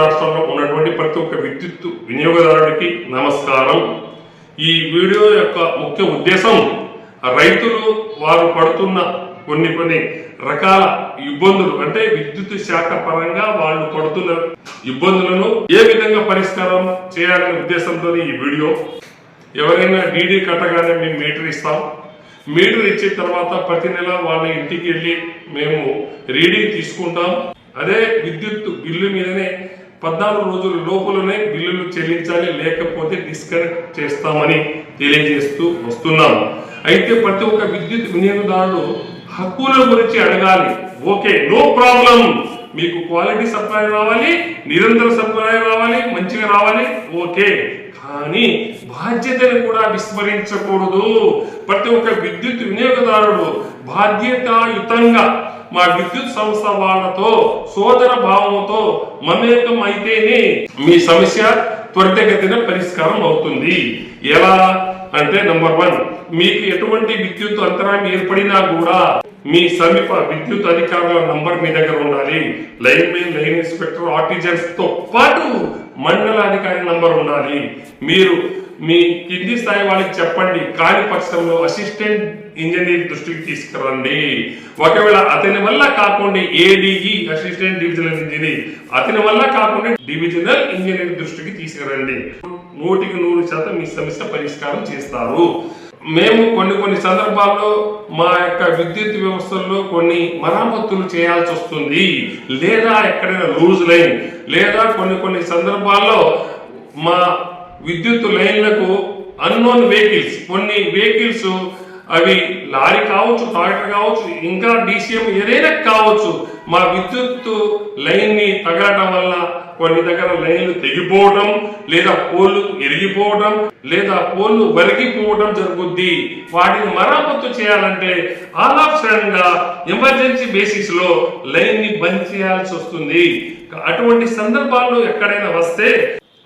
రాష్ట్రంలో ఉన్నటువంటి ప్రతి ఒక్క విద్యుత్ వినియోగదారుడికి నమస్కారం. ఈ వీడియో యొక్క ముఖ్య ఉద్దేశం రైతులు వారు పడుతున్న కొన్ని కొన్ని రకాల ఇబ్బందులు అంటే విద్యుత్ శాఖ పరంగా వాళ్ళు పడుతున్న ఇబ్బందులను ఏ విధంగా పరిష్కారం చేయాలనే ఉద్దేశంతో ఈ వీడియో. ఎవరైనా డీడీ కట్టగానే మేము మీటర్ ఇస్తాం. మీటర్ ఇచ్చిన తర్వాత ప్రతి నెల వాళ్ళ ఇంటికి వెళ్ళి మేము రీడింగ్ తీసుకుంటాం. అదే విద్యుత్ బిల్లు మీదనే పద్నాలుగు రోజుల లోపలనే బిల్లులు చెల్లించాలి లేకపోతే డిస్కనెక్ట్ చేస్తామని తెలియజేస్తూ వస్తున్నాము అయితే ప్రతి ఒక్క విద్యుత్ వినియోగదారుడు హక్కుల గురించి అడగాలి. Okay no problem. మీకు క్వాలిటీ సప్లై రావాలి నిరంతర సప్లై రావాలి మంచిగా రావాలి ఓకే. కానీ బాధ్యతను కూడా విస్మరించకూడదు. ప్రతి ఒక్క విద్యుత్ వినియోగదారుడు బాధ్యతాయుతంగా మా విద్యుత్ సంస్థ వాళ్ళతో సోదర భావంతో మమేకం అయితేనే మీ సమస్య త్వరితగతిన పరిష్కారం అవుతుంది. ఎలా అంటే నంబర్ వన్ మీకు ఎటువంటి విద్యుత్ అంతరాయం ఏర్పడినా కూడా మీ సమీప విద్యుత్ అధికారుల నంబర్ మీ దగ్గర ఉండాలి. లైన్ మెయిన్ లైన్ ఇన్స్పెక్టర్ ఆర్టిజన్స్తో పాటు మండలాధికారి నంబర్ ఉండాలి. మీరు మీ కింది స్థాయి వాళ్ళకి చెప్పండి. కాని పక్షంలో అసిస్టెంట్ ఇంజనీర్ దృష్టికి తీసుకురండి. ఒకవేళ అతని వల్ల కాకుండా ఏడిఈ అసిస్టెంట్ డివిజనల్ ఇంజనీర్. అతని వల్ల కాకుండా డివిజనల్ ఇంజనీర్ దృష్టికి తీసుకురండి. నూటికి నూరు శాతం మీ సమస్య పరిష్కారం చేస్తారు. మేము కొన్ని కొన్ని సందర్భాల్లో మా యొక్క విద్యుత్ వ్యవస్థల్లో కొన్ని మరమ్మతులు చేయాల్సి వస్తుంది. లేదా ఎక్కడైనా లూజ్ లైన్ లేదా కొన్ని కొన్ని సందర్భాల్లో మా విద్యుత్ లైన్లకు అన్నోన్ వెహికల్స్ కొన్ని వెహికల్స్ అవి లారీ కావచ్చు ట్రాక్టర్ కావచ్చు ఇంకా డీసీఎం ఏదైనా కావచ్చు మా విద్యుత్ లైన్ని వల్ల కొన్ని దగ్గర లైన్లు తెగిపోవడం లేదా పోల్లు ఎరిగిపోవడం లేదా పోల్లు వరిగిపోవడం జరుగుద్ది. వాటిని మరమ్మతు చేయాలంటే ఆల్ ఆఫ్ సడన్గా ఎమర్జెన్సీ బేసిస్లో లైన్ని బంద్ చేయాల్సి వస్తుంది. అటువంటి సందర్భాల్లో ఎక్కడైనా వస్తే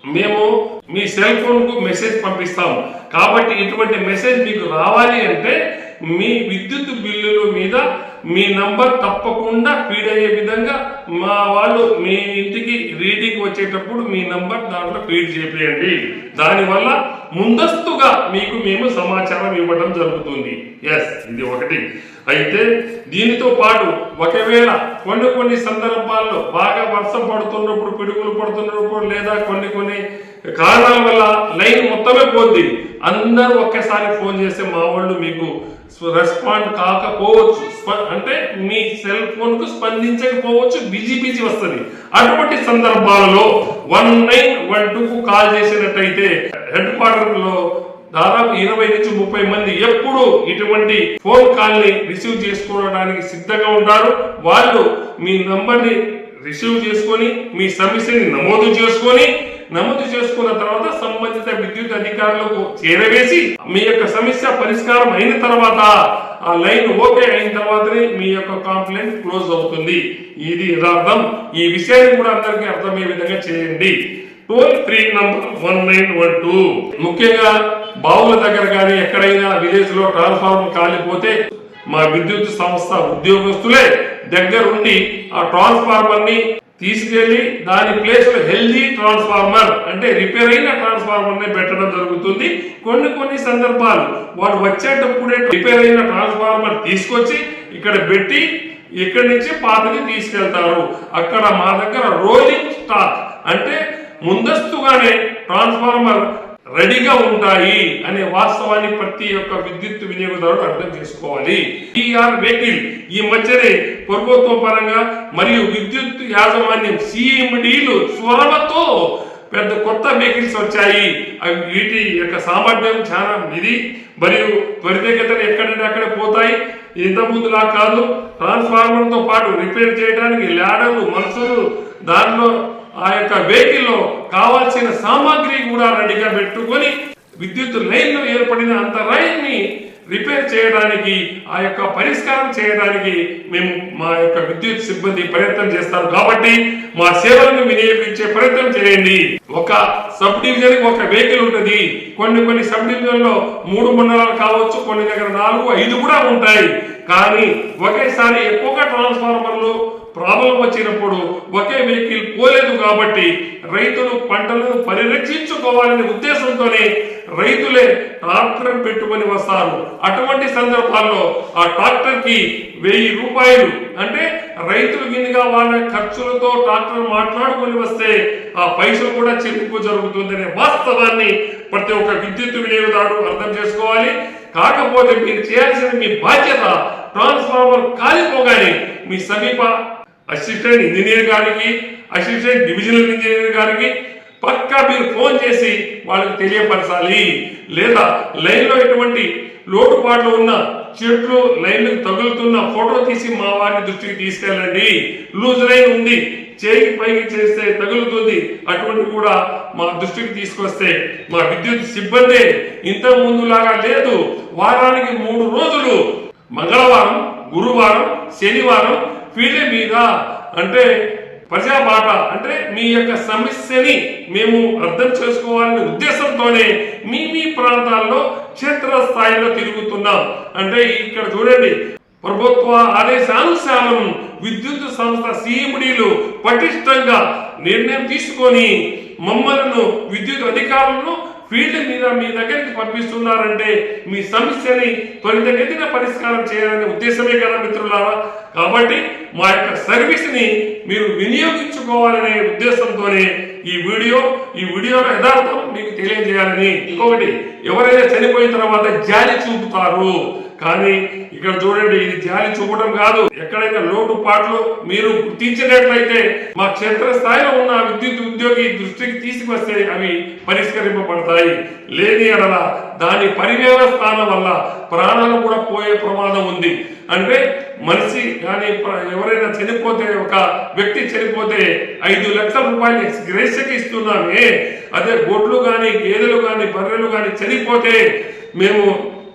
మేము మీ సెల్ ఫోన్కు మెసేజ్ పంపిస్తాం కాబట్టి ఇటువంటి మెసేజ్ మీకు రావాలి అంటే మీ విద్యుత్ బిల్లుల మీద మీ నంబర్ తప్పకుండా ఫీడ్ అయ్యే విధంగా మా వాళ్ళు మీ ఇంటికి రీడింగ్ వచ్చేటప్పుడు మీ నంబర్ దాంట్లో ఫీడ్ చేయండి దానివల్ల ముందస్తుగా మీకు మేము సమాచారం ఇవ్వడం జరుగుతుంది. ఎస్ ఇది ఒకటి. అయితే దీనితో పాటు ఒకవేళ కొన్ని కొన్ని సందర్భాల్లో బాగా వర్షం పడుతున్నప్పుడు పిడుగులు పడుతున్నప్పుడు లేదా కొన్ని కొన్ని కారణాల వల్ల లైన్ మొత్తమే పోద్ది. అందరూ ఒకేసారి ఫోన్ చేస్తే మా వాళ్ళు మీకు రెస్పాండ్ కాకపోవచ్చు. స్ప- అంటే మీ సెల్ ఫోన్కు స్పందించకపోవచ్చు బిజీ బిజీ వస్తుంది. అటువంటి సందర్భాలలో వన్ నైన్ వన్ టూ కు కాల్ చేసినట్టయితే హెడ్ క్వార్టర్లో దాదాపు ఇరవై నుంచి ముప్పై మంది ఎప్పుడు ఇటువంటి ఫోన్ కాల్ని రిసీవ్ చేసుకోవడానికి సిద్ధంగా ఉంటారు. వాళ్ళు మీ నంబర్ని రిసీవ్ చేసుకొని మీ సమస్యని నమోదు చేసుకొని నమోదు చేసుకున్న తర్వాత సంబంధిత విద్యుత్ అధికారులకు చేరవేసి మీ యొక్క సమస్య పరిష్కారం అయిన తర్వాత ఆ లైన్ ఓకే అయిన తర్వాతనే మీ యొక్క కంప్లైంట్ క్లోజ్ అవుతుంది. ఇది యథార్థం. ఈ విషయాన్ని కూడా అందరికీ అర్థమయ్యే విధంగా చేయండి. Toll free number one nine one two ముఖ్యంగా బావుల దగ్గర కానీ ఎక్కడైనా విలేజ్లో ట్రాన్స్ఫార్మర్ కాలిపోతే మా విద్యుత్ సంస్థ ఉద్యోగస్తులే దగ్గరుండి ఆ ట్రాన్స్ఫార్మర్ని తీసుకెళ్ళి దాని ప్లేస్లో హెల్దీ ట్రాన్స్ఫార్మర్ అంటే రిపేర్ అయిన ట్రాన్స్ఫార్మర్ని పెట్టడం జరుగుతుంది. కొన్ని కొన్ని సందర్భాలు వాడు వచ్చేటప్పుడే రిపేర్ అయిన ట్రాన్స్ఫార్మర్ తీసుకొచ్చి ఇక్కడ పెట్టి ఇక్కడి నుంచి పాతని తీసుకెళ్తారు. అక్కడ మా దగ్గర రోలింగ్ స్టాక్ అంటే ముందస్తుగానే ట్రాన్స్ఫార్మర్ రెడీగా ఉంటాయి అనే వాస్తవాన్ని ప్రతి ఒక్క విద్యుత్ వినియోగదారుడు అర్థం చేసుకోవాలి. టీఆర్ వెహికల్ ఈ మధ్యనే ప్రభుత్వ పరంగా మరియు విద్యుత్ యాజమాన్యం సిఎండిలు స్వరమతో పెద్ద కొత్త వెహికల్స్ వచ్చాయి. అవి వీటి యొక్క సామర్థ్యం చాలా ఇది మరియు త్వరితగతిన ఎక్కడంటే అక్కడ పోతాయి. ఇంతకుముందులా కాదు ట్రాన్స్ఫార్మర్తో పాటు రిపేర్ చేయడానికి ల్యాడర్లు మనుషులు దానిలో ఆ యొక్క వెహికల్లో కావాల్సిన సామాగ్రి కూడా రెడీగా పెట్టుకొని విద్యుత్ లైన్ ఏర్పడిన అంత లైన్ని రిపేర్ చేయడానికి ఆ యొక్క పరిష్కారం చేయడానికి మేము మా యొక్క విద్యుత్ సిబ్బంది ప్రయత్నం చేస్తారు. కాబట్టి మా సేవలను వినియోగించే ప్రయత్నం చేయండి. ఒక సబ్ డివిజన్ ఒక వెహికల్ ఉంటుంది. కొన్ని కొన్ని సబ్ డివిజన్లో మూడు మండలాలు కావచ్చు కొన్ని దగ్గర నాలుగు ఐదు కూడా ఉంటాయి. కానీ ఒకేసారి ఎక్కువగా ట్రాన్స్ఫార్మర్లు ప్రాబ్లం వచ్చినప్పుడు ఒకే వెహికల్ పోలేదు కాబట్టి రైతులు పంటలను పరిరక్షించుకోవాలనే ఉద్దేశంతోనే రైతులే ట్రాక్టర్ పెట్టుకొని వస్తారు. అటువంటి సందర్భాల్లో ఆ ట్రాక్టర్కి వెయ్యి రూపాయలు అంటే రైతులు గిన్నెగా వాళ్ళ ఖర్చులతో ట్రాక్టర్ మాట్లాడుకొని వస్తే ఆ పైసలు కూడా చెల్లింపు జరుగుతుందనే వాస్తవాన్ని ప్రతి ఒక్క విద్యుత్ వినియోగదారుడు అర్థం చేసుకోవాలి. కాకపోతే మీరు చేయాల్సిన మీ బాధ్యత. ట్రాన్స్ఫార్మర్ కాలిపోగానే మీ సమీప అసిస్టెంట్ ఇంజనీర్ గారికి అసిస్టెంట్ డివిజనల్ ఇంజనీర్ గారికి పక్కా మీరు ఫోన్ చేసి వాళ్ళకి తెలియపరచాలి. లేదా లైన్లో ఎటువంటి లోటుపాట్లు ఉన్న చెట్లు లైన్లకు తగులుతున్న ఫోటో తీసి మా వారిని దృష్టికి తీసుకెళ్ళండి. లూజ్ లైన్ ఉంది చేయికి పైకి చేస్తే తగులుతుంది. అటువంటి కూడా మా దృష్టికి తీసుకొస్తే మా విద్యుత్ సిబ్బంది ఇంత ముందులాగా లేదు. వారానికి మూడు రోజులు మంగళవారం గురువారం శనివారం ఫీల్డ్ మీద అంటే ప్రజాబాట అంటే మీ యొక్క సమస్యని మేము అర్థం చేసుకోవాలనే ఉద్దేశంతోనే మీ మీ ప్రాంతాల్లో క్షేత్రస్థాయిలో తిరుగుతున్నాం. అంటే ఇక్కడ చూడండి ప్రభుత్వ ఆదేశానుసారం విద్యుత్ సంస్థ సిఎండీలు పటిష్టంగా నిర్ణయం తీసుకొని మమ్మల్ని విద్యుత్ అధికారులను ఫీల్డ్ మీద మీ దగ్గరికి పంపిస్తున్నారంటే మీ సమస్యని త్వరితగతిన పరిష్కారం చేయాలనే ఉద్దేశమే కదా మిత్రులారా. కాబట్టి మా యొక్క సర్వీస్ని మీరు వినియోగించుకోవాలనే ఉద్దేశంతోనే ఈ వీడియో ఈ వీడియో యథార్థం మీకు తెలియజేయాలని. ఇంకొకటి ఎవరైనా చనిపోయిన తర్వాత జాలి చూపుతారు. కానీ ఇక్కడ చూడండి ఇది జాలి చూపడం కాదు. ఎక్కడైనా లోటుపాట్లు మీరు గుర్తించినట్లయితే మా క్షేత్ర స్థాయిలో ఉన్న విద్యుత్ ఉద్యోగి దృష్టికి తీసుకొస్తే అవి పరిష్కరింపబడతాయి. లేని అడల దాని పర్యవస్థానం వల్ల ప్రాణాలు కూడా పోయే ప్రమాదం ఉంది. అంటే మనిషి కానీ ఎవరైనా చనిపోతే ఒక వ్యక్తి చనిపోతే ఐదు లక్షల రూపాయలు గ్రేస్యకి ఇస్తున్నామే. అదే గొడ్లు కానీ గేదెలు కానీ బర్రెలు కానీ చనిపోతే మేము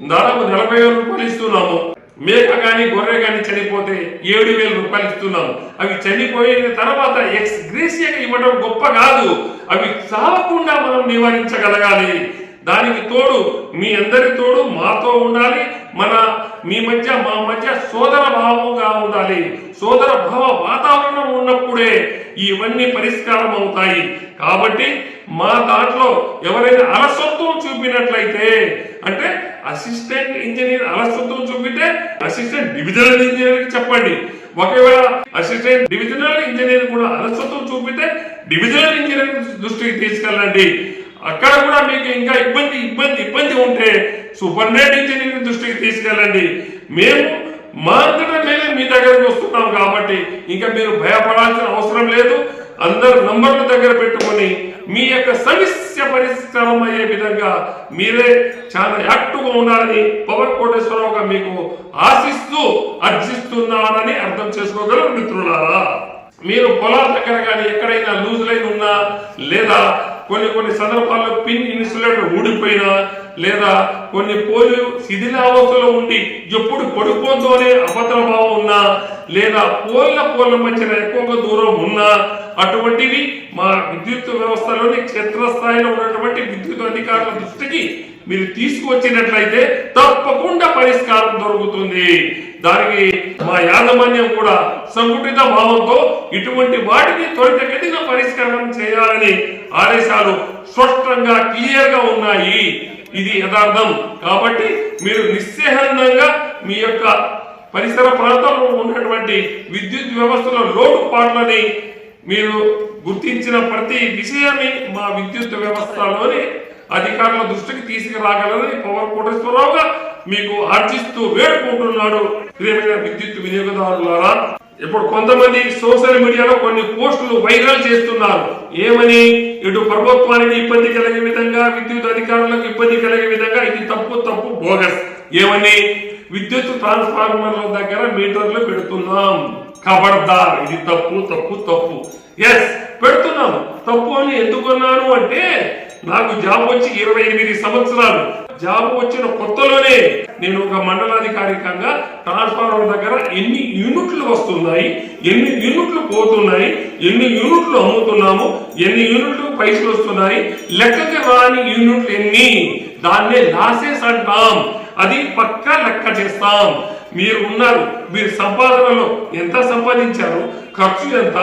దాదాపు నలభై వేల రూపాయలు ఇస్తున్నాము. మేక కానీ గొర్రె కానీ చనిపోతే ఏడు వేల రూపాయలు ఇస్తున్నాం అవి చనిపోయిన తర్వాత ఎక్స్ గ్రేసియగా ఇవ్వడం గొప్ప కాదు. అవి చావకుండా మనం నివారించగలగాలి. దానికి తోడు మీ అందరి తోడు మాతో ఉండాలి. మన మీ మధ్య మా మధ్య సోదర భావంగా ఉండాలి. సోదర భావ వాతావరణం ఉన్నప్పుడే ఇవన్నీ పరిష్కారం అవుతాయి. కాబట్టి మా దాంట్లో ఎవరైనా అలసత్వం చూపినట్లయితే అంటే అసిస్టెంట్ ఇంజనీర్ అలసత్వం చూపితే అసిస్టెంట్ డివిజనల్ ఇంజనీర్ చెప్పండి. ఒకవేళ అసిస్టెంట్ డివిజనల్ ఇంజనీర్ కూడా అలసత్వం చూపితే డివిజనల్ ఇంజనీర్ దృష్టికి తీసుకెళ్ళండి. అక్కడ కూడా మీకు ఇంకా ఇబ్బంది ఇబ్బంది ఇబ్బంది ఉంటే సూపరింటెండెంట్ ఇంజనీర్ దృష్టికి తీసుకెళ్ళండి. మేము మా అంతటా మీ దగ్గరికి వస్తున్నాం కాబట్టి ఇంకా మీరు భయపడాల్సిన అవసరం లేదు. అందరు నంబర్ల దగ్గర పెట్టుకొని మీ యొక్క సమస్య పరిష్కారం అయ్యే విధంగా మీరే చాలా యాక్టివ్గా ఉన్నారని పవన్ కోటేశ్వరరావుగా మీకు ఆశిస్తూ అర్జిస్తున్నానని అర్థం చేసుకోగలరు మిత్రులారా. మీరు పొలాల దగ్గర కానీ ఎక్కడైనా లూజ్ లైన్ ఉన్నా లేదా కొన్ని కొన్ని సందర్భాల్లో పిన్ ఇన్సులేటర్ ఊడిపోయినా లేదా కొన్ని పోలు శిథిలావస్థలో ఉండి ఎప్పుడు పడిపోతుందో అనే అభద్ర భావం ఉన్నా లేదా పోల్ల పోల్ల మధ్యన ఎక్కువగా దూరం ఉన్నా అటువంటివి మా విద్యుత్ వ్యవస్థలోని క్షేత్రస్థాయిలో ఉన్నటువంటి విద్యుత్ అధికారుల దృష్టికి మీరు తీసుకువచ్చినట్లయితే తప్పకుండా పరిష్కారం దొరుకుతుంది. దానికి మా యాజమాన్యం కూడా సంఘటిత భావంతో ఇటువంటి వాటిని త్వరితగతిన పరిష్కారం చేయాలని ఆదేశాలు స్పష్టంగా క్లియర్గా ఉన్నాయి. ఇది యథార్థం. కాబట్టి మీరు నిస్సేహందంగా మీ యొక్క పరిసర ప్రాంతంలో ఉన్నటువంటి విద్యుత్ వ్యవస్థలో లోటుపాట్లని మీరు గుర్తించిన ప్రతి విషయాన్ని మా విద్యుత్ వ్యవస్థలోని అధికారుల దృష్టికి తీసుకురాగలరని పవర్ కోటేశ్వరరావుగా మీకు ఆర్జిస్తూ వేడుకుంటున్నాడు ప్రియమైన విద్యుత్ వినియోగదారులారా. ఇప్పుడు కొంతమంది సోషల్ మీడియాలో కొన్ని పోస్టులు వైరల్ చేస్తున్నారు. ఏమని? ఇటు ప్రభుత్వానికి ఇబ్బంది కలిగే విధంగా విద్యుత్ అధికారులకు ఇబ్బంది కలిగే విధంగా ఇది తప్పు తప్పు బోగస్. ఏమని? విద్యుత్ ట్రాన్స్ఫార్మర్ల దగ్గర మీటర్లు పెడుతున్నాం. ఖబర్దార్ ఇది తప్పు తప్పు తప్పు. ఎస్ పెడుతున్నాను. తప్పు అని ఎందుకున్నాను అంటే నాకు జాబ్ వచ్చి ఇరవై ఎనిమిది సంవత్సరాలు. జాబ్ వచ్చిన కొత్తలోనే నేను ఒక మండలాధికారికంగా ట్రాన్స్ఫార్మర్ దగ్గర ఎన్ని యూనిట్లు వస్తున్నాయి ఎన్ని యూనిట్లు పోతున్నాయి ఎన్ని యూనిట్లు అమ్ముతున్నాము ఎన్ని యూనిట్లు పైసలు వస్తున్నాయి లెక్కకి రాని యూనిట్లు ఎన్ని? దాన్నే లాసెస్ అంటాం. అది పక్కా లెక్క చేస్తాం. మీరు ఉన్నారు. మీరు సంపాదనలో ఎంత సంపాదించారు? ఖర్చు ఎంత?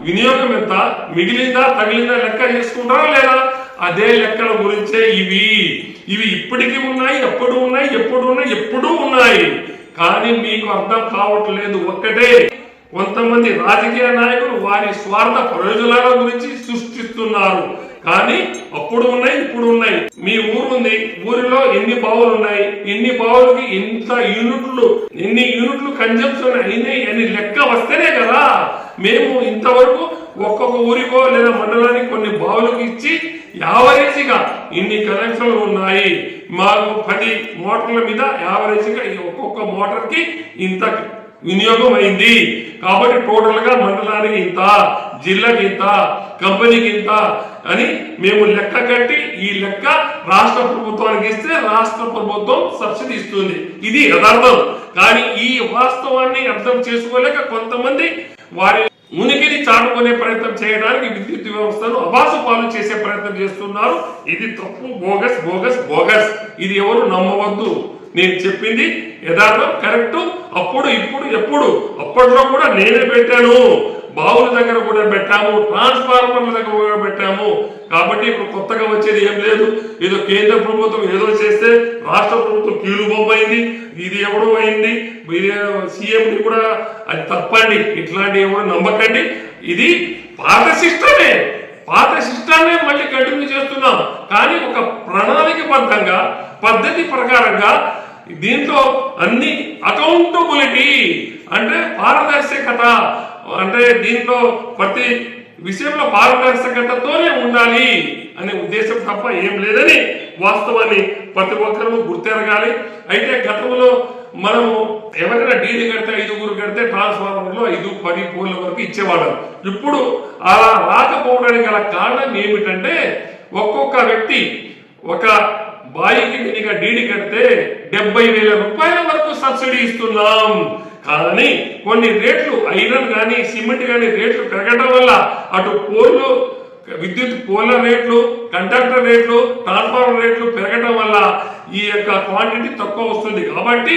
వినియోగం ఎంత? మిగిలిందా తగిలిందా లెక్క చేసుకుంటారా లేదా? అదే లెక్కల గురించే ఇవి. ఇవి ఇప్పటికీ ఉన్నాయి ఎప్పుడు ఉన్నాయి ఎప్పుడు ఉన్నాయి ఎప్పుడూ ఉన్నాయి. కానీ మీకు అర్థం కావట్లేదు ఒక్కటే. కొంతమంది రాజకీయ నాయకులు వారి స్వార్థ ప్రయోజనాల గురించి సృష్టిస్తున్నారు. కానీ అప్పుడు ఉన్నాయి ఇప్పుడు ఉన్నాయి. మీ ఊరు ఉంది ఊరిలో ఎన్ని బావులు ఉన్నాయి ఎన్ని బావులకి ఎంత యూనిట్లు ఎన్ని యూనిట్లు కన్జంప్షన్ అయినాయి అని లెక్క వస్తేనే కదా మేము ఇంతవరకు ఒక్కొక్క ఊరికో లేదా మండలానికి కొన్ని బావులకు ఇచ్చి యావరేజ్గా ఇన్ని కనెక్షన్లు ఉన్నాయి. మాకు పది మోటార్ల మీద యావరేజ్గా ఒక్కొక్క మోటార్కి ఇంత వినియోగం అయింది. కాబట్టి టోటల్గా మండలానికి ఇంత జిల్లాకింత కంపెనీకింత అని మేము లెక్క కట్టి ఈ లెక్క రాష్ట్ర ప్రభుత్వానికి ఇస్తే రాష్ట్ర ప్రభుత్వం సబ్సిడీ ఇస్తుంది. ఇది యథార్థం. కానీ ఈ వాస్తవాన్ని అర్థం చేసుకోలేక కొంతమంది వారి ఉనికిని చాటుకునే ప్రయత్నం చేయడానికి విద్యుత్ వ్యవస్థను అబాసు పాలు చేసే ప్రయత్నం చేస్తున్నారు. ఇది తప్పు. Bogus bogus bogus. ఇది ఎవరు నమ్మవద్దు. నేను చెప్పింది యథార్థం కరెక్ట్. అప్పుడు ఇప్పుడు ఎప్పుడు. అప్పట్లో కూడా నేనే పెట్టాను. బావుల దగ్గర కూడా పెట్టాము ట్రాన్స్ఫార్మర్ల దగ్గర కూడా పెట్టాము. కాబట్టి ఇప్పుడు కొత్తగా వచ్చేది ఏం లేదు. ఏదో కేంద్ర ప్రభుత్వం ఏదో చేస్తే రాష్ట్ర ప్రభుత్వం కీలు బొమ్మైంది. ఇది ఎవడో అయింది. సీఎం కూడా అది తప్పండి. ఇట్లాంటివి ఎవడో నమ్మకండి. ఇది పాత సిస్టమే. పాత సిస్టాన్ని మళ్ళీ కంటిన్యూ చేస్తున్నాం. కానీ ఒక ప్రణాళికబద్ధంగా పద్ధతి ప్రకారంగా దీంట్లో అన్ని అకౌంటబిలిటీ అంటే పారదర్శకత అంటే దీంట్లో ప్రతి విషయంలో పారదర్శకతతోనే ఉండాలి అనే ఉద్దేశం తప్ప ఏం లేదని వాస్తవాన్ని ప్రతి ఒక్కరూ గుర్తెరగాలి. అయితే గతంలో మనము ఎవరైనా డీలు కడితే ఐదుగురు కడితే ట్రాన్స్ఫార్మర్లో ఐదు పది పోల్ల వరకు ఇచ్చేవాళ్ళం. ఇప్పుడు అలా రాకపోవడానికి గల కారణం ఏమిటంటే ఒక్కొక్క వ్యక్తి ఒక బాయికి కనుక డీడీ కడితే డెబ్బై వేల రూపాయల వరకు సబ్సిడీ ఇస్తున్నాం. కానీ కొన్ని రేట్లు ఐరన్ కానీ సిమెంట్ కానీ రేట్లు పెరగడం వల్ల అటు పోల్లు విద్యుత్ పోల రేట్లు కండక్టర్ రేట్లు ట్రాన్స్ఫార్మర్ రేట్లు పెరగడం వల్ల ఈ యొక్క క్వాంటిటీ తక్కువ వస్తుంది. కాబట్టి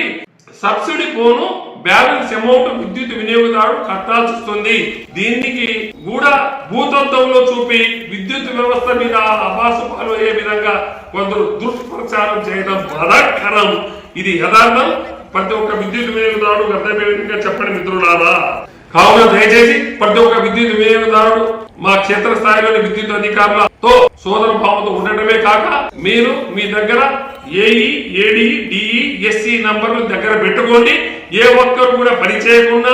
సబ్సిడీ పోను బ్యాలెన్స్ అమౌంట్ విద్యుత్ వినియోగదారుడు కట్టాల్సి వస్తుంది. దీనికి కూడా భూతత్వంలో చూపి విద్యుత్ వ్యవస్థ మీద అభాసు పాలు అయ్యే విధంగా కొందరు దుష్ప్రచారం చేయడం బాధాకరం. ఇది యథార్థం. ప్రతి ఒక్క విద్యుత్ వినియోగదారుడు అర్థమయ్యే చెప్పండి మిత్రులారా. కావున దయచేసి ప్రతి ఒక్క విద్యుత్ వినియోగదారుడు మా క్షేత్ర స్థాయిలోని విద్యుత్ అధికారులతో సోదర భావంతో ఉండటమే కాక మీరు మీ దగ్గర ఏఈ ఏడి డిఈ ఎస్సి నంబర్లు దగ్గర పెట్టుకోండి. ఏ ఒక్కరు కూడా పని చేయకుండా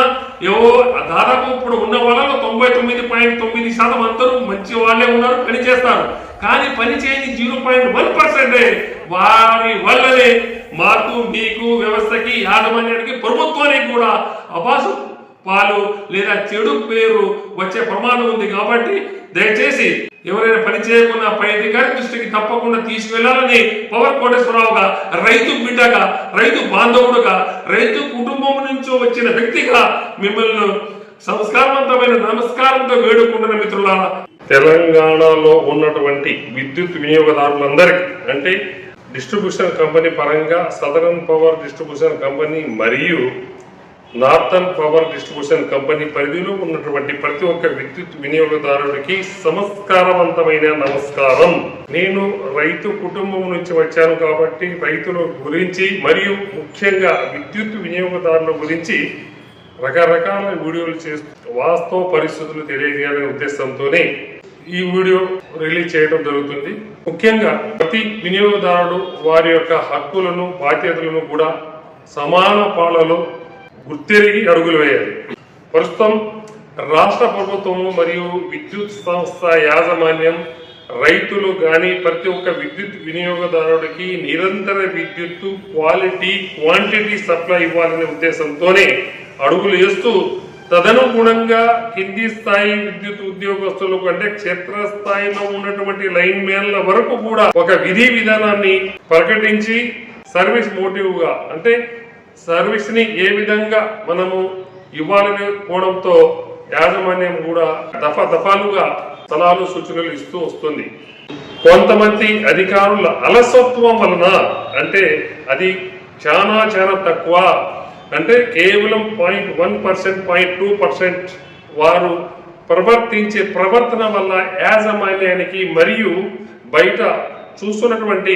ఏవో దాదాపు ఇప్పుడు ఉన్న వాళ్ళలో తొంభై తొమ్మిది పాయింట్ తొమ్మిది శాతం అందరూ మంచి వాళ్ళే ఉన్నారు పని చేస్తారు. కానీ పని చేయని జీరో పాయింట్ వన్ పర్సెంటే వారి వల్లనే మాకు మీకు వ్యవస్థకి యాజమాన్యానికి ప్రభుత్వానికి కూడా అపాసు పాలు లేదా చెడు పేరు వచ్చే ప్రమాదం ఉంది కాబట్టి దయచేసి ఎవరైనా పని చేయకుండా పై అధికారి దృష్టికి తప్పకుండా తీసుకువెళ్ళాలని పవర్ కోటేశ్వరరావుగా రైతు బిడ్డగా రైతు బాంధవుడుగా రైతు కుటుంబం నుంచి వచ్చిన వ్యక్తిగా మిమ్మల్ని సంస్కారవంతమైన నమస్కారంతో వేడుకుంటున్న మిత్రులారా తెలంగాణలో ఉన్నటువంటి విద్యుత్ వినియోగదారులందరికీ అంటే డిస్ట్రిబ్యూషన్ కంపెనీ పరంగా సదరన్ పవర్ డిస్ట్రిబ్యూషన్ కంపెనీ మరియు నార్థన్ పవర్ డిస్ట్రిబ్యూషన్ కంపెనీ పరిధిలో ఉన్నటువంటి ప్రతి ఒక్క విద్యుత్ వినియోగదారుడికి సంస్కారవంతమైన నమస్కారం. నేను రైతు కుటుంబం నుంచి వచ్చాను కాబట్టి రైతుల గురించి మరియు ముఖ్యంగా విద్యుత్ వినియోగదారుల గురించి రకరకాల వీడియోలు చేస్తూ వాస్తవ పరిస్థితులు తెలియజేయాలనే ఉద్దేశంతోనే ఈ వీడియో రిలీజ్ చేయడం జరుగుతుంది. ముఖ్యంగా ప్రతి వినియోగదారుడు వారి యొక్క హక్కులను బాధ్యతలను కూడా సమాన పాలలో గుర్తెరిగి అడుగులు వేయాలి. ప్రస్తుతం రాష్ట్ర ప్రభుత్వము మరియు విద్యుత్ సంస్థ యాజమాన్యం రైతులు కానీ ప్రతి ఒక్క విద్యుత్ వినియోగదారుడికి నిరంతర విద్యుత్తు క్వాలిటీ క్వాంటిటీ సప్లై ఇవ్వాలనే ఉద్దేశంతోనే అడుగులు వేస్తూ తదనుగుణంగా కింది స్థాయి విద్యుత్ ఉద్యోగస్తులకు అంటే క్షేత్రస్థాయిలో ఉన్నటువంటి లైన్ మ్యాన్ల వరకు కూడా ఒక విధి విధానాన్ని ప్రకటించి సర్వీస్ మోటివ్గా అంటే సర్వీస్ని ఏ విధంగా మనము ఇవ్వాలనే కోణంతో యాజమాన్యం కూడా దఫా దఫాలుగా సలహాలు సూచనలు ఇస్తూ వస్తుంది. కొంతమంది అధికారుల అలసత్వం వలన అంటే అది చాలా చాలా తక్కువ అంటే కేవలం point one percent point two percent వారు ప్రవర్తించే ప్రవర్తన వల్ల యాజమాన్యానికి మరియు బయట చూస్తున్నటువంటి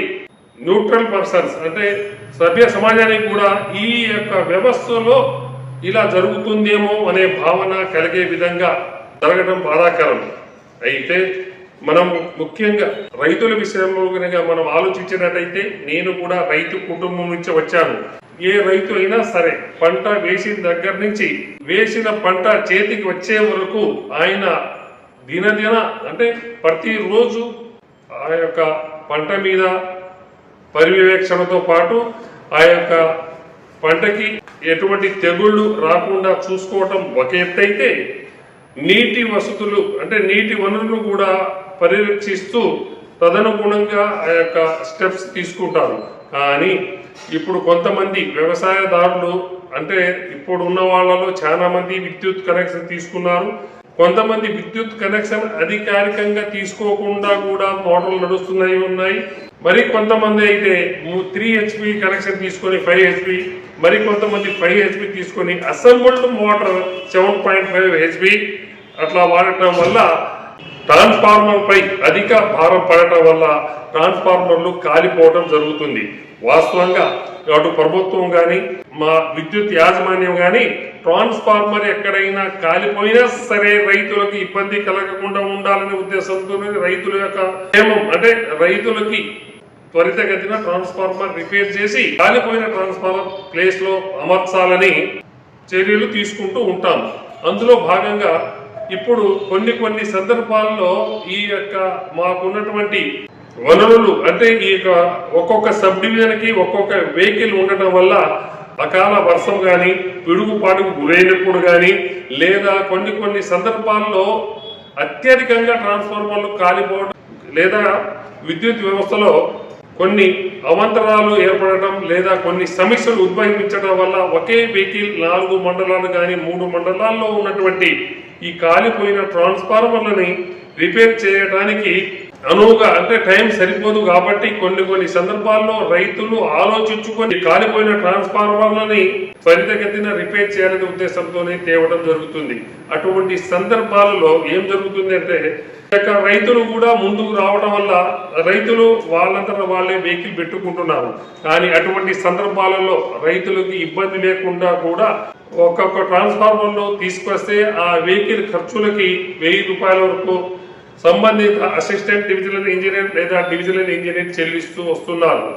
న్యూట్రల్ పర్సన్స్ అంటే సభ్య సమాజానికి కూడా ఈ యొక్క వ్యవస్థలో ఇలా జరుగుతుందేమో అనే భావన కలిగే విధంగా జరగడం బాధాకరం. అయితే మనం ముఖ్యంగా రైతుల విషయంలో కనుక మనం ఆలోచించినట్టయితే నేను కూడా రైతు కుటుంబం నుంచి వచ్చాను. ఏ రైతు అయినా సరే పంట వేసిన దగ్గర నుంచి వేసిన పంట చేతికి వచ్చే వరకు ఆయన దినదిన అంటే ప్రతిరోజు ఆ యొక్క పంట మీద పర్యవేక్షణతో పాటు ఆ యొక్క పంటకి ఎటువంటి తెగుళ్ళు రాకుండా చూసుకోవటం ఒక ఎత్తైతే నీటి వసతులు అంటే నీటి వనరులు కూడా పరిరక్షిస్తూ తదనుగుణంగా ఆ యొక్క స్టెప్స్ తీసుకుంటారు. కానీ ఇప్పుడు కొంతమంది వ్యవసాయదారులు అంటే ఇప్పుడు ఉన్న వాళ్ళలో చాలా మంది విద్యుత్ కనెక్షన్ తీసుకున్నారు. కొంతమంది విద్యుత్ కనెక్షన్ అధికారికంగా తీసుకోకుండా కూడా మోటార్లు నడుస్తున్నాయి ఉన్నాయి. మరి కొంతమంది అయితే త్రీ హెచ్పి కనెక్షన్ తీసుకొని ఫైవ్ హెచ్పి మరి కొంతమంది ఫైవ్ హెచ్పి తీసుకొని assembled motor seven point five HP అట్లా వాడటం వల్ల ట్రాన్స్ఫార్మర్ పై అధిక భారం పడటం వల్ల ట్రాన్స్ఫార్మర్లు కాలిపోవడం జరుగుతుంది. వాస్తవంగా అటు ప్రభుత్వం కానీ మా విద్యుత్ యాజమాన్యం కానీ ట్రాన్స్ఫార్మర్ ఎక్కడైనా కాలిపోయినా సరే రైతులకు ఇబ్బంది కలగకుండా ఉండాలనే ఉద్దేశంతో రైతుల యొక్క క్షేమం అంటే రైతులకి త్వరితగతిన ట్రాన్స్ఫార్మర్ రిపేర్ చేసి కాలిపోయిన ట్రాన్స్ఫార్మర్ ప్లేస్లో అమర్చాలని చర్యలు తీసుకుంటూ ఉంటాం. అందులో భాగంగా ఇప్పుడు కొన్ని కొన్ని సందర్భాల్లో ఈ యొక్క మాకున్నటువంటి వనరులు అంటే ఈ యొక్క ఒక్కొక్క సబ్ డివిజన్కి ఒక్కొక్క వెహికల్ ఉండటం వల్ల అకాల వర్షం కానీ పిడుగుపాటుకు గురైనప్పుడు కానీ లేదా కొన్ని కొన్ని సందర్భాల్లో అత్యధికంగా ట్రాన్స్ఫార్మర్లు కాలిపోవడం లేదా విద్యుత్ వ్యవస్థలో కొన్ని అవంతరాలు ఏర్పడటం లేదా కొన్ని సమస్యలు ఉద్భవించడం వల్ల ఒకే వెహికల్ నాలుగు మండలాలు కానీ మూడు మండలాల్లో ఉన్నటువంటి ఈ కాలిపోయిన ట్రాన్స్ఫార్మర్లని రిపేర్ చేయడానికి అనువుగా అంటే టైం సరిపోదు కాబట్టి కొన్ని కొన్ని సందర్భాల్లో రైతులు ఆలోచించుకొని కాలిపోయిన ట్రాన్స్ఫార్మర్లని త్వరితగతిన రిపేర్ చేయాలనే ఉద్దేశంతోనే తేవడం జరుగుతుంది. అటువంటి సందర్భాలలో ఏం జరుగుతుంది అంటే ఇక రైతులు కూడా ముందుకు రావడం వల్ల రైతులు వాళ్ళంతా వాళ్ళే వెహికల్ పెట్టుకుంటున్నారు. కానీ అటువంటి సందర్భాలలో రైతులకు ఇబ్బంది లేకుండా కూడా ఒక్కొక్క ట్రాన్స్ఫార్మర్లో తీసుకొస్తే ఆ వెహికల్ ఖర్చులకి వెయ్యి రూపాయల వరకు సంబంధిత అసిస్టెంట్ డివిజనల్ ఇంజనీర్ లేదా డివిజనల్ ఇంజనీర్ చెల్లిస్తూ వస్తున్నారు.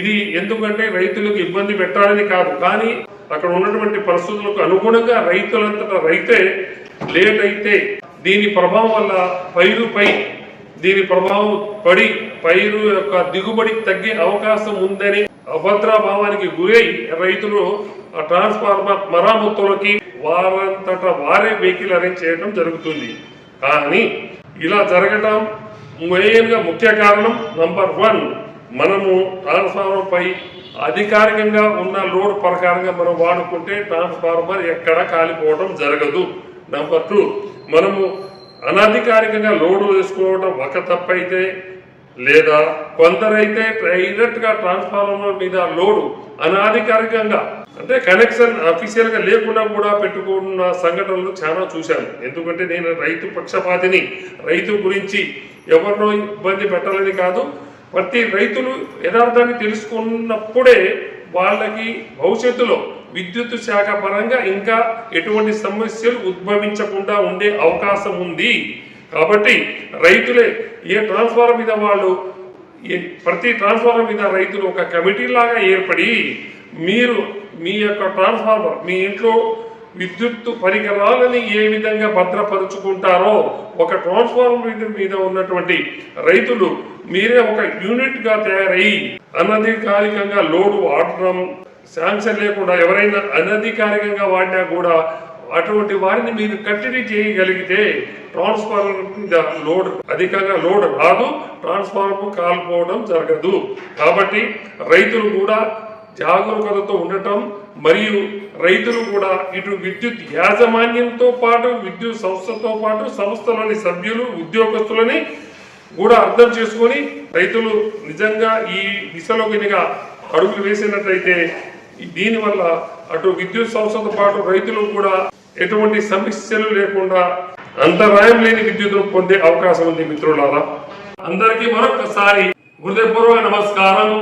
ఇది ఎందుకంటే రైతులకు ఇబ్బంది పెట్టాలని కాదు. కానీ అక్కడ ఉన్నటువంటి పరిస్థితులకు అనుగుణంగా రైతులంతటా రైతే లేట్ అయితే దీని ప్రభావం వల్ల పైరుపై దీని ప్రభావం పడి పైరు యొక్క దిగుబడి తగ్గే అవకాశం ఉందని అభద్రభావానికి గురై రైతులు ఆ ట్రాన్స్ఫార్మర్ మరామతులకి వారంతట వారే వెహికల్ అరేంజ్ చేయడం జరుగుతుంది. కానీ ఇలా జరగటం మెయిన్గా ముఖ్య కారణం నంబర్ వన్ మనము ట్రాన్స్ఫార్మర్పై అధికారికంగా ఉన్న లోడ్ ప్రకారంగా మనం వాడుకుంటే ట్రాన్స్ఫార్మర్ ఎక్కడ కాలిపోవడం జరగదు. నంబర్ టూ మనము అనధికారికంగా లోడ్ వేసుకోవడం ఒక తప్పైతే లేదా కొందరైతే డైరెక్ట్గా ట్రాన్స్ఫార్మర్ మీద లోడు అనాధికారికంగా అంటే కనెక్షన్ అఫీషియల్గా లేకుండా కూడా పెట్టుకున్న సంఘటనలు చాలా చూశాను. ఎందుకంటే నేను రైతు పక్షపాతిని రైతు గురించి ఎవరినో ఇబ్బంది పెట్టాలని కాదు ప్రతి రైతులు యథార్థాన్ని తెలుసుకున్నప్పుడే వాళ్ళకి భవిష్యత్తులో విద్యుత్ శాఖ పరంగా ఇంకా ఎటువంటి సమస్యలు ఉద్భవించకుండా ఉండే అవకాశం ఉంది. కాబట్టి రైతులే ఏ ట్రాన్స్ఫార్మర్ మీద వాళ్ళు ప్రతి ట్రాన్స్ఫార్మర్ మీద రైతులు ఒక కమిటీ లాగా ఏర్పడి మీరు మీ యొక్క ట్రాన్స్ఫార్మర్ మీ ఇంట్లో విద్యుత్ పరికరాలని ఏ విధంగా భద్రపరుచుకుంటారో ఒక ట్రాన్స్ఫార్మర్ మీద మీద ఉన్నటువంటి రైతులు మీరే ఒక యూనిట్గా తయారయ్యి అనధికారికంగా లోడు వాడటం శాంక్షన్ లేకుండా ఎవరైనా అనధికారికంగా వాడినా కూడా అటువంటి వారిని మీరు కట్టడి చేయగలిగితే ట్రాన్స్ఫార్మర్ మీద లోడ్ అధికంగా లోడ్ రాదు ట్రాన్స్ఫార్మర్ కాలిపోవడం జరగదు. కాబట్టి రైతులు కూడా జాగరూకతతో ఉండటం మరియు రైతులు కూడా ఇటు విద్యుత్ యాజమాన్యంతో పాటు విద్యుత్ సంస్థతో పాటు సంస్థలోని సభ్యులు ఉద్యోగస్తులని కూడా అర్థం చేసుకొని రైతులు నిజంగా ఈ దిశలో కనుక అడుగులు వేసినట్లయితే దీనివల్ల అటు విద్యుత్ సంస్థతో పాటు రైతులు కూడా ఎటువంటి సమస్యలు లేకుండా అంతరాయం లేని విద్యుత్తును పొందే అవకాశం ఉంది మిత్రులారా అందరికీ మరొకసారి హృదయపూర్వక నమస్కారం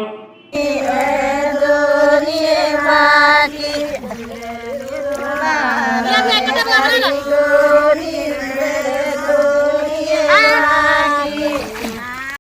Yeah.